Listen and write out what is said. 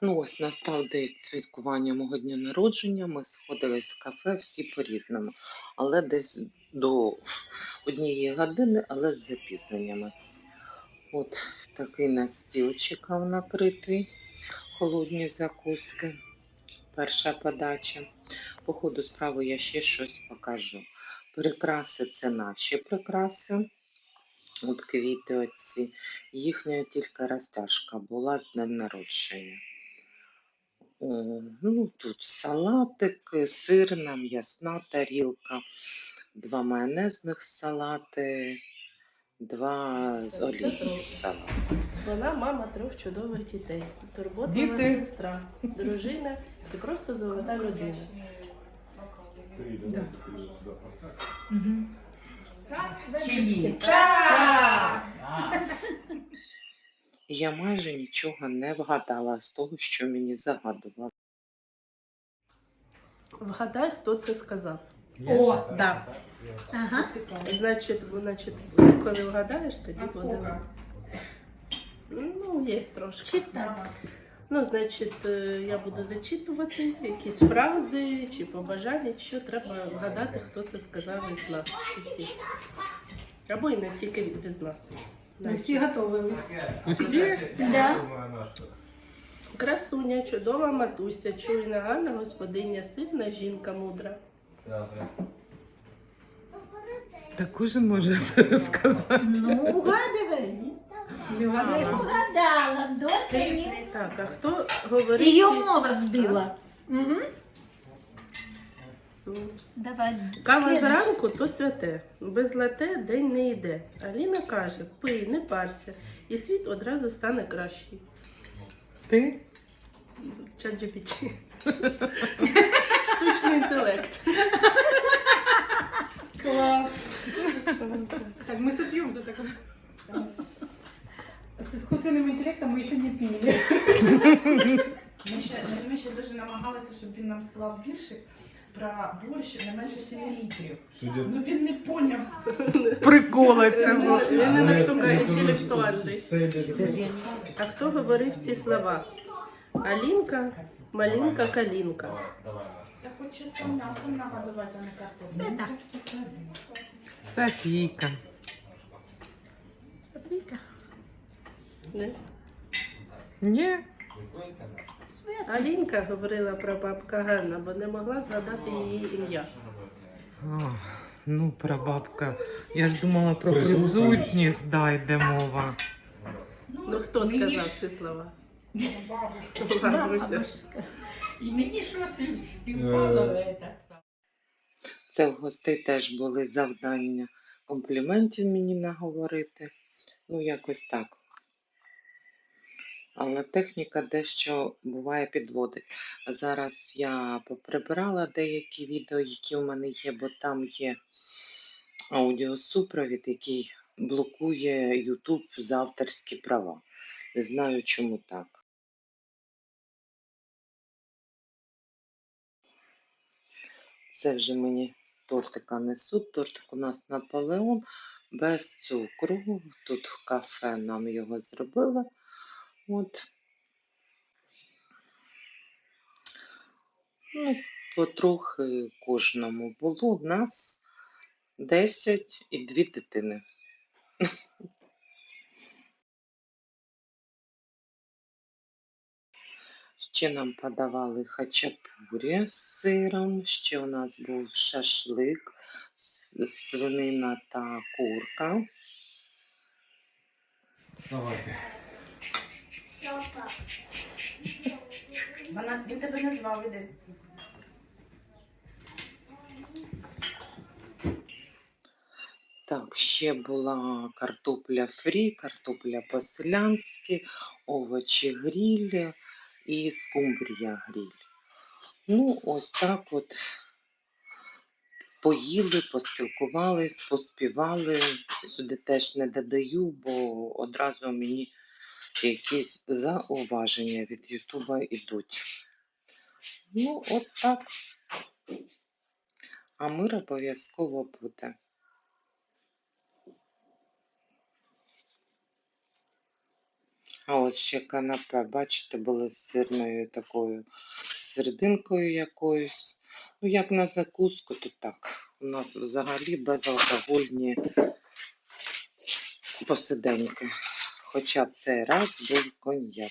Ну, ось настав день святкування мого дня народження. Ми сходили з кафе всі по-різному, але десь до однієї години, але з запізненнями. От такий нас стіл чекав накритий, холодні закуски. Перша подача. По ходу справи я ще щось покажу. Прикраси це наші прикраси. От квіти оці. Їхня тільки розтяжка була з днем народження. О, ну, тут салатик, сирна, м'ясна тарілка, два майонезних салати, два з олією салати. Вона мама трьох чудових дітей. Турботлива Діти. сестра, дружина. І просто золота людина. Я майже нічого не вгадала з того, що мені загадували. Вгадай, хто це сказав. О, Да. Ага. Значить, значить, коли вгадаєш, тоді буде. Ну, є трошки. Читай. Ну, значить, е, я буду зачитувати якісь фрази чи побажання, що треба вгадати, хто це сказав із нас усіх. Або і не тільки від нас. Ми всі готовились. Усі? Да. Красуня, чудова матуся, чуйна, гарна господиня, сильна жінка мудра. Та кожен може сказати. Ну, угадывай. Не? Угадала, доця ні. Так, а хто говорить? Її мова збила. Угу. Ну, Давай. Кава Слідуючий. зранку то святе, без лате день не йде. Аліна каже: пий, не парся, і світ одразу стане кращий. Ти? Чат GPT. Штучний інтелект. Класс. Так, мы сопьемся так. С искусственным интеллектом мы еще не пили. Ми ще, ми ще дуже намагалися, щоб він нам склав віршик про борщ не менше 7 літрів. Ну він не поняв. Приколи це було. Він не настільки інтелектуальний. Це ж я А хто говорив ці слова? Алінка, малінка, калінка. Я хочеться м'ясом нагадувати, а не картоплю. Софійка. Ні? Алінка говорила про бабка Ганна, бо не могла згадати її ім'я. Ну, прабабка. Я ж думала про присутніх, да, йде мова. Ну хто сказав ці слова? Бабушка. Бабуся. І мені щось співпало Е. це. Це в гостей теж були завдання компліментів мені наговорити. Ну, якось так. Але техніка дещо буває підводить. Зараз я поприбирала деякі відео, які в мене є, бо там є аудіосупровід, який блокує YouTube за авторські права. Не знаю, чому так. Це вже мені тортика несуть. Тортик у нас Наполеон без цукру. Тут в кафе нам його зробили. От. Ну, потрохи кожному було. В нас 10 і дві дитини. Ще нам подавали хачапурі з сиром, ще у нас був шашлик, свинина та курка. Давайте. Вона, він тебе не звав, іди. Так, ще була картопля фрі, картопля по-селянськи, овочі гріль і скумбрія гріль. Ну, ось так от поїли, поспілкувались, поспівали. Сюди теж не додаю, бо одразу мені якісь зауваження від Ютуба йдуть. Ну, от так. А мир обов'язково буде. А ось ще канапе, бачите, були з сирною такою серединкою якоюсь. Ну, як на закуску, то так. У нас взагалі безалкогольні посиденьки. Хоча цей раз був коньяк.